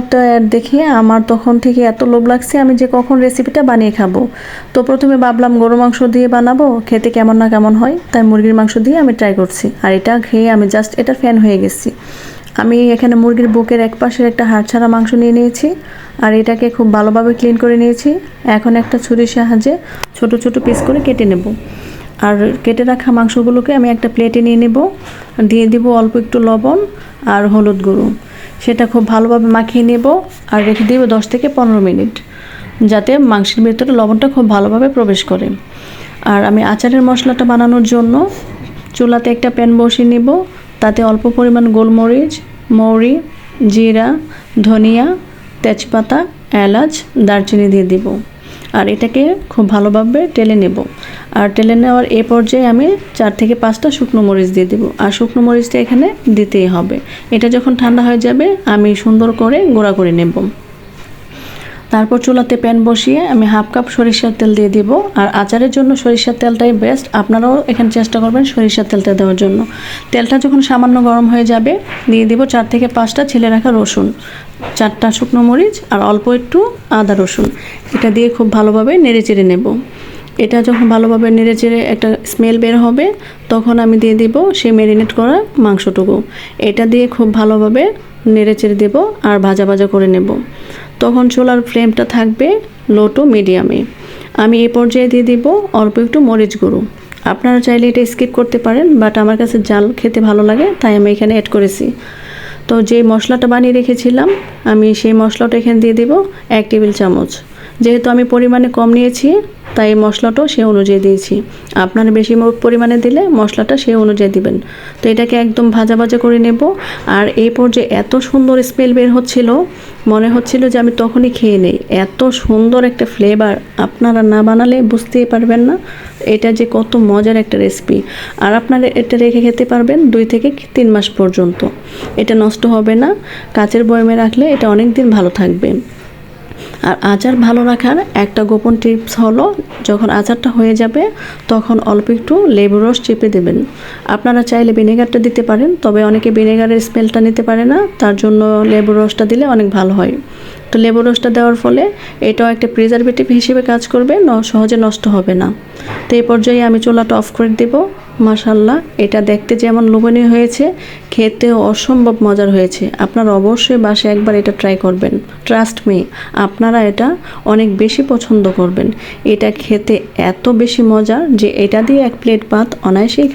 একটা অ্যাড দেখে আমার তখন থেকে এত লোভ লাগছে, আমি যে কখন রেসিপিটা বানিয়ে খাব। তো প্রথমে ভাবলাম গরু মাংস দিয়ে বানাবো, খেতে কেমন না কেমন হয়, তাই মুরগির মাংস দিয়ে আমি ট্রাই করছি। আর এটা খেয়ে আমি জাস্ট এটা ফ্যান হয়ে গেছি। আমি এখানে মুরগির বুকের এক পাশের একটা হাড় ছাড়া মাংস নিয়ে নিয়েছি, আর এটাকে খুব ভালোভাবে ক্লিন করে নিয়েছি। এখন একটা ছুরির সাহায্যে ছোট ছোট পিস করে কেটে নেব। আর কেটে রাখা মাংসগুলোকে আমি একটা প্লেটে নিয়ে নেব। দিয়ে দিব অল্প একটু লবণ আর হলুদ গুঁড়ো। সেটা খুব ভালোভাবে মাখিয়ে নেব আর রেখে দেবো দশ থেকে পনেরো মিনিট, যাতে মাংসের ভেতরে লবণটা খুব ভালোভাবে প্রবেশ করে। আর আমি আচারের মশলাটা বানানোর জন্য চুলাতে একটা প্যান বসিয়ে নেব। তাতে অল্প পরিমাণ গোলমরিচ, মৌরি, জিরা, ধনিয়া, তেজপাতা, এলাচ, দারচিনি দিয়ে দিব। আর এটাকে খুব ভালোভাবে টেলে নেব। আর টেলে নেওয়ার এ পর্যায়ে আমি চার থেকে পাঁচটা শুকনো মরিচ দিয়ে দেবো। আর শুকনো মরিচটা এখানে দিতেই হবে। এটা যখন ঠান্ডা হয়ে যাবে, আমি সুন্দর করে গোড়া করে নেব। তারপর চুলাতে প্যান বসিয়ে আমি হাফ কাপ সরিষার তেল দিয়ে দিব। আর আচারের জন্য সরিষার তেলটাই বেস্ট আপনারাও এখানে চেষ্টা করবেন সরিষার তেলটা দেওয়ার জন্য। তেলটা যখন সামান্য গরম হয়ে যাবে, দিয়ে দিব চার থেকে পাঁচটা ছিলে রাখা রসুন। চারটা শুকনো মরিচ আর অল্প একটু আদা রসুন। এটা দিয়ে খুব ভালোভাবে নেড়ে চেড়ে নেব। এটা যখন ভালোভাবে নেড়ে চেড়ে একটা স্মেল বের হবে, তখন আমি দিয়ে দিব সেই ম্যারিনেট করা মাংসটুকু। এটা দিয়ে খুব ভালোভাবে নেড়ে চেড়ে দেবো আর ভাজা ভাজা করে নেব। তখন চুলার ফ্লেমটা থাকবে লো টু মিডিয়ামে। আমি এ পর্যায়ে দিয়ে দিব অল্প একটু মরিচ গুঁড়ো। আপনারা চাইলে এটা স্কিপ করতে পারেন, বাট আমার কাছে জাল খেতে ভালো লাগে, তাই আমি এখানে অ্যাড করেছি। তো যে মশলাটা বানিয়ে রেখেছিলাম, আমি সেই মশলাটা এখানে দিয়ে দেব এক টেবিল চামচ। যেহেতু আমি পরিমাণে কম নিয়েছি, তাই মশলাটাও সে অনুযায়ী দিয়েছি। আপনারা বেশি পরিমাণে দিলে মশলাটা সে অনুযায়ী দিবেন। তো এটাকে একদম ভাজা ভাজা করে নেব। আর এই পর্যায়ে এত সুন্দর স্মেল বের হচ্ছিল, মনে হচ্ছিল যে আমি তখনই খেয়ে নেই। এত সুন্দর একটা ফ্লেভার আপনারা না বানালে বুঝতেই পারবেন না, এটা যে কত মজার একটা রেসিপি আর আপনারা এটা রেখে খেতে পারবেন দুই থেকে তিন মাস পর্যন্ত। এটা নষ্ট হবে না। কাচের বয়মে রাখলে এটা অনেক দিন ভালো থাকবে। আর আচার ভালো রাখার একটা গোপন টিপস হলো, যখন আচারটা হয়ে যাবে, তখন অল্প একটু লেবু রস চেপে দেবেন। আপনারা চাইলে ভিনেগারটা দিতে পারেন, তবে অনেকে ভিনেগারের স্মেলটা নিতে পারে না, তার জন্য লেবু রসটা দিলে অনেক ভালো হয়। তো লেবু রসটা দেওয়ার ফলে এটাও একটা প্রিজারভেটিভ হিসেবে কাজ করবে সহজে নষ্ট হবে না। তো এই পর্যায়ে আমি চুলাটা অফ করে দেব। মাশাল্লাহ এটা দেখতে যেমন লোভনীয় হয়েছে, খেতেও অসম্ভব মজার হয়েছে। আপনারা অবশ্যই বাসে একবার এটা ট্রাই করবেন। ট্রাস্ট মি আপনারা এটা অনেক বেশি পছন্দ করবেন। এটা খেতে এত বেশি মজার যে এটা দিয়ে এক প্লেট ভাত অনায়াসেই